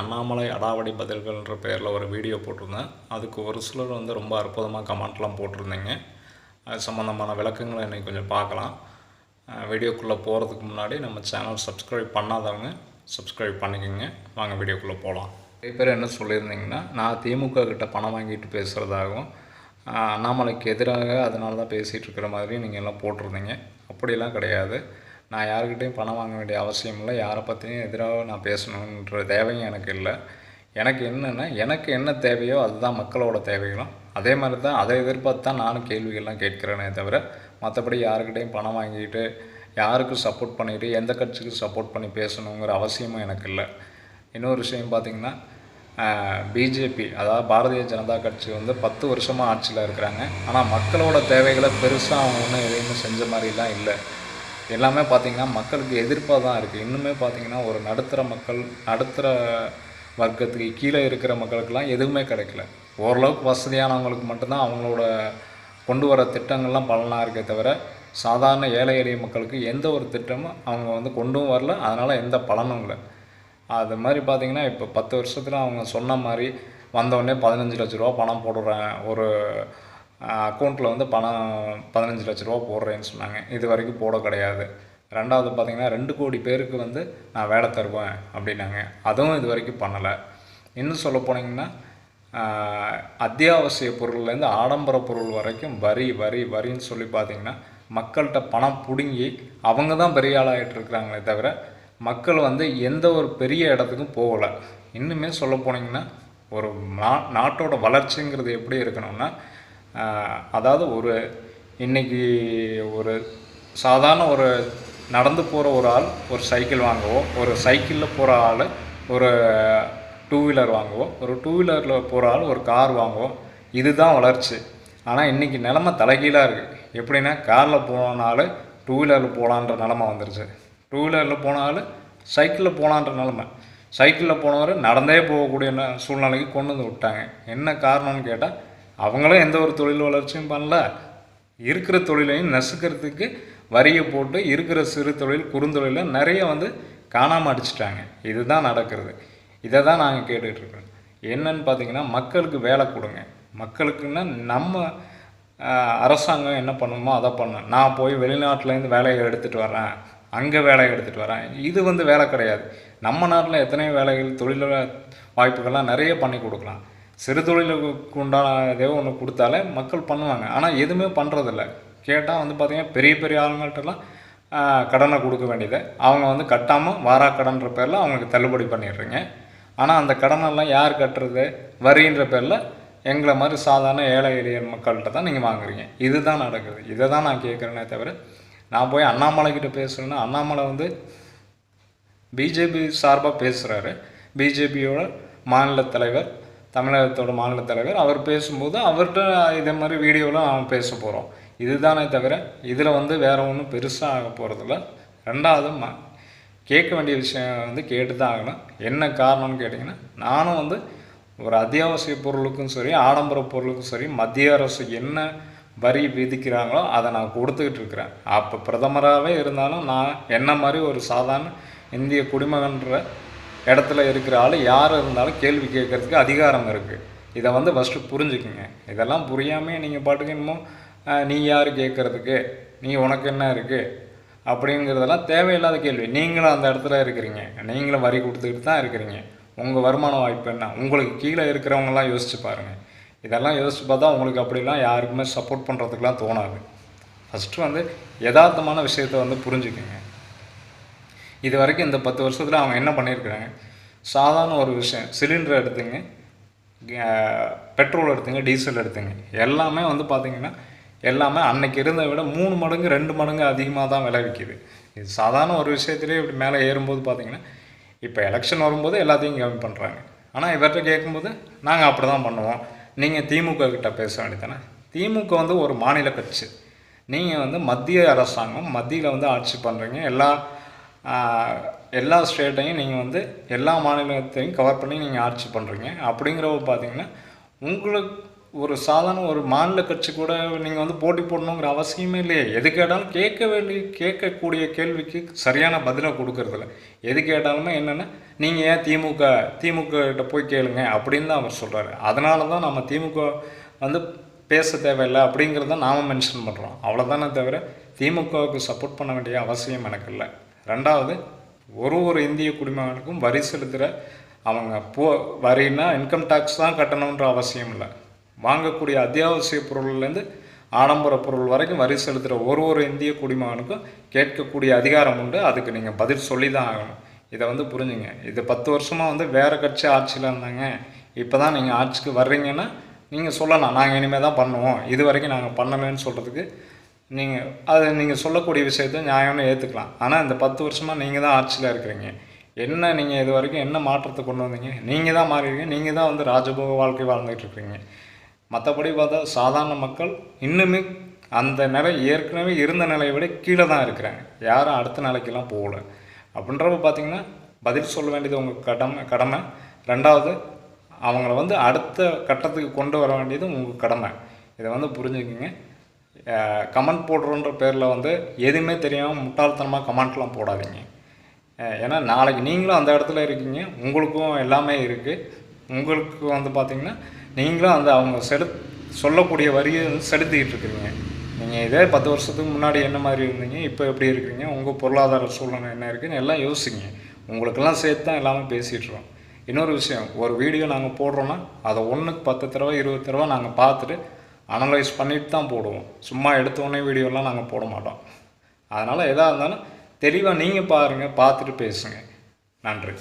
அண்ணாமலை அடாவடி பதில்கள்ன்ற பேரில் ஒரு வீடியோ போட்டிருந்தேன். அதுக்கு ஒரு சிலர் வந்து ரொம்ப அற்புதமாக கமெண்ட்லாம் போட்டிருந்தீங்க. அது சம்மந்தமான விளக்கங்களை இன்றைக்கி கொஞ்சம் பார்க்கலாம். வீடியோக்குள்ளே போகிறதுக்கு முன்னாடி நம்ம சேனல் சப்ஸ்கிரைப் பண்ணாதவங்க சப்ஸ்கிரைப் பண்ணிக்கோங்க. வாங்க வீடியோக்குள்ளே போகலாம் நிறைய பேர் என்ன சொல்லியிருந்தீங்கன்னா நான் திமுக கிட்ட பணம் வாங்கிட்டு பேசுகிறதாகவும் அண்ணாமலைக்கு எதிராக அதனால தான் பேசிகிட்டு இருக்கிற மாதிரி நீங்கள் எல்லாம் போட்டிருந்தீங்க. அப்படிலாம் கிடையாது. நான் யாருக்கிட்டையும் பணம் வாங்க வேண்டிய அவசியம் இல்லை. யாரை பற்றியும் எதிராக நான் பேசணுன்ற தேவையும் எனக்கு இல்லை. எனக்கு என்னென்னா எனக்கு என்ன தேவையோ அதுதான் மக்களோட தேவைகளும். அதே மாதிரி தான் அதை எதிர்பார்த்து தான் நானும் கேள்விகள்லாம் கேட்குறேனே தவிர மற்றபடி யாருக்கிட்டையும் பணம் வாங்கிட்டு யாருக்கு சப்போர்ட் பண்ணிட்டு எந்த கட்சிக்கு சப்போர்ட் பண்ணி பேசணுங்கிற அவசியமும் எனக்கு இல்லை. இன்னொரு விஷயம் பார்த்திங்கன்னா பிஜேபி அதாவது பாரதிய ஜனதா கட்சி வந்து பத்து வருஷமாக ஆட்சியில் இருக்கிறாங்க. ஆனால் மக்களோட தேவைகளை பெருசாக அவங்க ஒன்றும் எதையுமே செஞ்ச மாதிரிலாம் இல்லை. எல்லாமே பார்த்திங்கன்னா மக்களுக்கு எதிர்ப்பாக தான் இருக்குது இன்னுமே பார்த்திங்கன்னா ஒரு நடுத்தர மக்கள் நடுத்தர வர்க்கத்துக்கு கீழே இருக்கிற மக்களுக்கெல்லாம் எதுவுமே கிடைக்கல. ஓரளவுக்கு வசதியானவங்களுக்கு மட்டும்தான் அவங்களோட கொண்டு வர திட்டங்கள்லாம் பலனாக இருக்கே தவிர சாதாரண ஏழை எளிய மக்களுக்கு எந்த ஒரு திட்டமும் அவங்க வந்து கொண்டும் வரல. அதனால் எந்த பலனும் இல்லை. அது மாதிரி பார்த்தீங்கன்னா இப்போ பத்து வருஷத்தில் அவங்க சொன்ன மாதிரி வந்தவுடனே பதினஞ்சு லட்ச ரூபா பணம் போடுறேன். ஒரு அக்கௌண்ட்டில் வந்து பணம் பதினஞ்சு லட்ச ரூபா போடுறேன்னு சொன்னாங்க. இது வரைக்கும் போட கிடையாது. ரெண்டாவது பார்த்திங்கன்னா ரெண்டு கோடி பேருக்கு வந்து நான் வேலை தருவேன் அப்படின்னாங்க. அதுவும் இது வரைக்கும் பண்ணலை. இன்னும் சொல்ல போனீங்கன்னா அத்தியாவசிய பொருள்லேருந்து ஆடம்பர பொருள் வரைக்கும் வரி வரி வரின்னு சொல்லி பார்த்தீங்கன்னா மக்கள்கிட்ட பணம் பிடுங்கி அவங்க தான் பெரிய ஆளாகிட்டு இருக்கிறாங்களே தவிர மக்கள் வந்து எந்த ஒரு பெரிய இடத்துக்கும் போகலை. இன்னுமே சொல்ல போனீங்கன்னா ஒரு நா நாட்டோட வளர்ச்சிங்கிறது எப்படி இருக்கணும்னா அதாவது ஒரு இன்றைக்கி ஒரு சாதாரண ஒரு நடந்து போகிற ஒரு ஆள் ஒரு சைக்கிள் வாங்கவோ ஒரு சைக்கிளில் போகிற ஆள் ஒரு டூ வீலர் வாங்குவோம் ஒரு டூ வீலரில் போகிற ஆள் ஒரு கார் வாங்குவோம் இதுதான் வளர்ச்சி. ஆனால் இன்றைக்கி நிலமை தலைகீழாக இருக்குது எப்படின்னா காரில் போனாலும் டூ வீலரில் போகலான்ற நிலமை வந்துருச்சு. டூ வீலரில் போனாலும் சைக்கிளில் போனான்ற நிலமை. சைக்கிளில் போனவர் நடந்தே போகக்கூடிய சூழ்நிலைக்கு கொண்டு வந்து விட்டாங்க. என்ன காரணம்னு கேட்டால் அவங்களும் எந்த ஒரு தொழில் வளர்ச்சியும் பண்ணல. இருக்கிற தொழிலையும் நசுக்கிறதுக்கு வரியை போட்டு இருக்கிற சிறு தொழில் குறுந்தொழில நிறைய வந்து காணாமல் அடிச்சிட்டாங்க. இதுதான் நடக்கிறது. இதை தான் நாங்கள் கேட்டுட்ருக்கோம் என்னன்னு பார்த்தீங்கன்னா மக்களுக்கு வேலை கொடுங்க. மக்களுக்குன்னா நம்ம அரசாங்கம் என்ன பண்ணுமோ அதை பண்ணும். நான் போய் வெளிநாட்டிலேருந்து வேலையை எடுத்துகிட்டு வரேன் அங்கே வேலையை எடுத்துகிட்டு வரேன். இது வந்து வேலை கிடையாது. நம்ம நாட்டில் எத்தனையோ வேலைகள் தொழில் வாய்ப்புகள்லாம் நிறைய பண்ணி கொடுக்கலாம். சிறு தொழிலுக்கு உண்டான ஏதோ ஒன்று கொடுத்தாலே மக்கள் பண்ணுவாங்க. ஆனால் எதுவுமே பண்ணுறதில்ல கேட்டால் வந்து பார்த்திங்கன்னா பெரிய பெரிய ஆளுங்கள்ட்டெல்லாம் கடனை கொடுக்க வேண்டியது. அவங்க வந்து கட்டாமல் வாரா கடன்ற பேரில் அவங்களுக்கு தள்ளுபடி பண்ணிடுறீங்க. ஆனால் அந்த கடனெல்லாம் யார் கட்டுறது? வரின்ற பேரில் எங்களை மாதிரி சாதாரண ஏழை எளிய மக்கள்கிட்ட தான் நீங்கள் வாங்குறீங்க. இதுதான் நடக்குது. இதை தான் நான் கேட்குறேனே தவிர நான் போய் அண்ணாமலை கிட்ட பேசுகிறேன்னா அண்ணாமலை வந்து பிஜேபி சார்பாக பேசுகிறாரு பிஜேபியோட மாநில தலைவர் தமிழகத்தோட மாநில தலைவர். அவர் பேசும்போது அவர்கிட்ட இதே மாதிரி வீடியோவில் அவன் பேச போகிறோம் இதுதானே தவிர இதில் வந்து வேறு ஒன்றும் பெருசாக ஆக போகிறதில்ல ரெண்டாவது ம கேட்க வேண்டிய விஷயம் வந்து கேட்டு தான் ஆகணும். என்ன காரணம்னு கேட்டிங்கன்னா நானும் வந்து ஒரு அத்தியாவசிய பொருளுக்கும் சரி ஆடம்பர பொருளுக்கும் சரி மத்திய அரசு என்ன வரி விதிக்கிறாங்களோ அதை நான் கொடுத்துக்கிட்டு இருக்கிறேன். அப்போ பிரதமராகவே இருந்தாலும் நான் என்ன மாதிரி ஒரு சாதாரண இந்திய குடிமகன்ற இடத்துல இருக்கிற ஆள் யார் இருந்தாலும் கேள்வி கேட்கறதுக்கு அதிகாரம் இருக்குது இதை வந்து ஃபஸ்ட்டு புரிஞ்சுக்குங்க. இதெல்லாம் புரியாமல் நீங்கள் பாட்டுக்கு இன்னமும் நீ யார் கேட்குறதுக்கு? நீ உனக்கு என்ன இருக்குது அப்படிங்கிறதெல்லாம் தேவையில்லாத கேள்வி. நீங்களும் அந்த இடத்துல இருக்கிறீங்க. நீங்களும் வரி கொடுத்துக்கிட்டு தான் இருக்கிறீங்க. உங்கள் வருமான வாய்ப்பு என்ன? உங்களுக்கு கீழே இருக்கிறவங்கலாம் யோசிச்சு பாருங்கள் இதெல்லாம் யோசிச்சு பார்த்தா உங்களுக்கு அப்படிலாம் யாருக்குமே சப்போர்ட் பண்ணுறதுக்குலாம் தோணாது. ஃபஸ்ட்டு வந்து யதார்த்தமான விஷயத்தை வந்து புரிஞ்சுக்குங்க. இது வரைக்கும் இந்த பத்து வருஷத்தில் அவங்க என்ன பண்ணியிருக்கிறாங்க? சாதாரண ஒரு விஷயம் சிலிண்டர் எடுத்துங்க பெட்ரோல் எடுத்துங்க டீசல் எடுத்துங்க. எல்லாமே வந்து பார்த்திங்கன்னா எல்லாமே அன்னைக்கு இருந்ததை விட மூணு மடங்கு ரெண்டு மடங்கு அதிகமாக தான் விளைவிக்குது இது சாதாரண ஒரு விஷயத்திலே இப்படி மேலே ஏறும்போது பார்த்திங்கன்னா இப்போ எலெக்ஷன் வரும்போது எல்லாத்தையும் கம்மி பண்ணுறாங்க ஆனால் இவர்கிட்ட கேட்கும்போது நாங்கள் அப்படி தான் பண்ணுவோம். நீங்கள் திமுக கிட்ட பேச வேண்டியதானே திமுக வந்து ஒரு மாநில கட்சி. நீங்கள் வந்து மத்திய அரசாங்கம் மத்தியில் வந்து ஆட்சி பண்ணுறீங்க எல்லா எல்லா ஸ்டேட்டையும் நீங்கள் வந்து எல்லா மாநிலத்தையும் கவர் பண்ணி நீங்கள் ஆட்சி பண்ணுறீங்க அப்படிங்கிறப்ப பார்த்தீங்கன்னா உங்களுக்கு ஒரு சாதாரண ஒரு மாநில கட்சி கூட நீங்கள் வந்து போட்டி போடணுங்கிற அவசியமே இல்லையே. எது கேட்டாலும் கேட்க வேண்டிய கேட்கக்கூடிய கேள்விக்கு சரியான பதிலை கொடுக்கறதில்ல. எது கேட்டாலுமே என்னென்னா நீங்கள் ஏன் திமுக திமுக கிட்ட போய் கேளுங்க அப்படின்னு தான் அவர் சொல்கிறாரு அதனால தான் நம்ம திமுக வந்து பேச தேவையில்லை அப்படிங்கிறத நாம் மென்ஷன் பண்ணுறோம் அவ்வளோதானே தவிர திமுகவுக்கு சப்போர்ட் பண்ண வேண்டிய அவசியம் எனக்கு இல்லை. ரெண்டாவது ஒரு ஒரு இந்திய குடிமகனுக்கும் வரி செலுத்துகிற அவங்க போ வரின்னா இன்கம் டேக்ஸ் தான் கட்டணுன்ற அவசியம் இல்லை. வாங்கக்கூடிய அத்தியாவசிய பொருள்லேருந்து ஆடம்பர பொருள் வரைக்கும் வரி செலுத்துகிற ஒரு ஒரு இந்திய குடிமகனுக்கும் கேட்கக்கூடிய அதிகாரம் உண்டு. அதுக்கு நீங்கள் பதில் சொல்லி தான் ஆகணும். இதை வந்து புரிஞ்சுங்க. இது பத்து வருஷமாக வந்து வேறு கட்சி ஆட்சியில் இருந்தாங்க. இப்போ தான் நீங்கள் ஆட்சிக்கு வர்றீங்கன்னா நீங்கள் சொல்லலாம். நாங்கள் இனிமேல் தான் பண்ணுவோம். இது வரைக்கும் நாங்கள் பண்ணலைன்னு சொல்கிறதுக்கு நீங்கள் அது நீங்கள் சொல்லக்கூடிய விஷயத்த நியாயம்னு ஏற்றுக்கலாம் ஆனால் இந்த பத்து வருஷமாக நீங்கள் தான் ஆட்சியில் இருக்கிறீங்க. என்ன நீங்கள் இது வரைக்கும் என்ன மாற்றத்தை கொண்டு வந்தீங்க? நீங்கள் தான் மாறிடுங்க நீங்கள் தான் வந்து ராஜபோக வாழ்க்கை வாழ்ந்துகிட்டு இருக்கிறீங்க மற்றபடி பார்த்தா சாதாரண மக்கள் இன்னுமே அந்த நிலை ஏற்கனவே இருந்த நிலையை விட கீழே தான் இருக்கிறாங்க. யாரும் அடுத்த நிலைக்கெல்லாம் போகல. அப்படின்றப்ப பார்த்திங்கன்னா பதில் சொல்ல வேண்டியது உங்கள் கடமை கடமை. ரெண்டாவது அவங்கள வந்து அடுத்த கட்டத்துக்கு கொண்டு வர வேண்டியது உங்கள் கடமை. இதை வந்து புரிஞ்சுக்கிங்க. கமெண்ட் போடுறோன்ற பேரில் வந்து எதுவுமே தெரியாமல் முட்டாள்தனமாக கமெண்ட்லாம் போடாதீங்க. ஏன்னா நாளைக்கு நீங்களும் அந்த இடத்துல இருக்கீங்க. உங்களுக்கும் எல்லாமே இருக்குது உங்களுக்கு வந்து பார்த்திங்கன்னா நீங்களும் அந்த அவங்க செலு சொல்லக்கூடிய வரியை வந்து செலுத்திக்கிட்டு இருக்கிறீங்க நீங்கள் இதே பத்து வருஷத்துக்கு முன்னாடி என்ன மாதிரி இருந்தீங்க இப்போ எப்படி இருக்கிறீங்க உங்கள் பொருளாதார சூழ்நிலை என்ன இருக்குன்னு எல்லாம் யோசிங்க. உங்களுக்கெல்லாம் சேர்த்து தான் எல்லாமே பேசிகிட்ருக்கோம் இன்னொரு விஷயம் ஒரு வீடியோ நாங்கள் போடுறோன்னா அதை ஒன்றுக்கு பத்து தடவை இருபது தடவை நாங்கள் பார்த்துட்டு அனலைஸ் பண்ணிட்டு தான் போடுவோம். சும்மா எடுத்த உடனே வீடியோலாம் நாங்கள் போட மாட்டோம். அதனால் எதாக இருந்தாலும் தெளிவாக நீங்கள் பாருங்கள் பார்த்துட்டு பேசுங்க. நன்றி.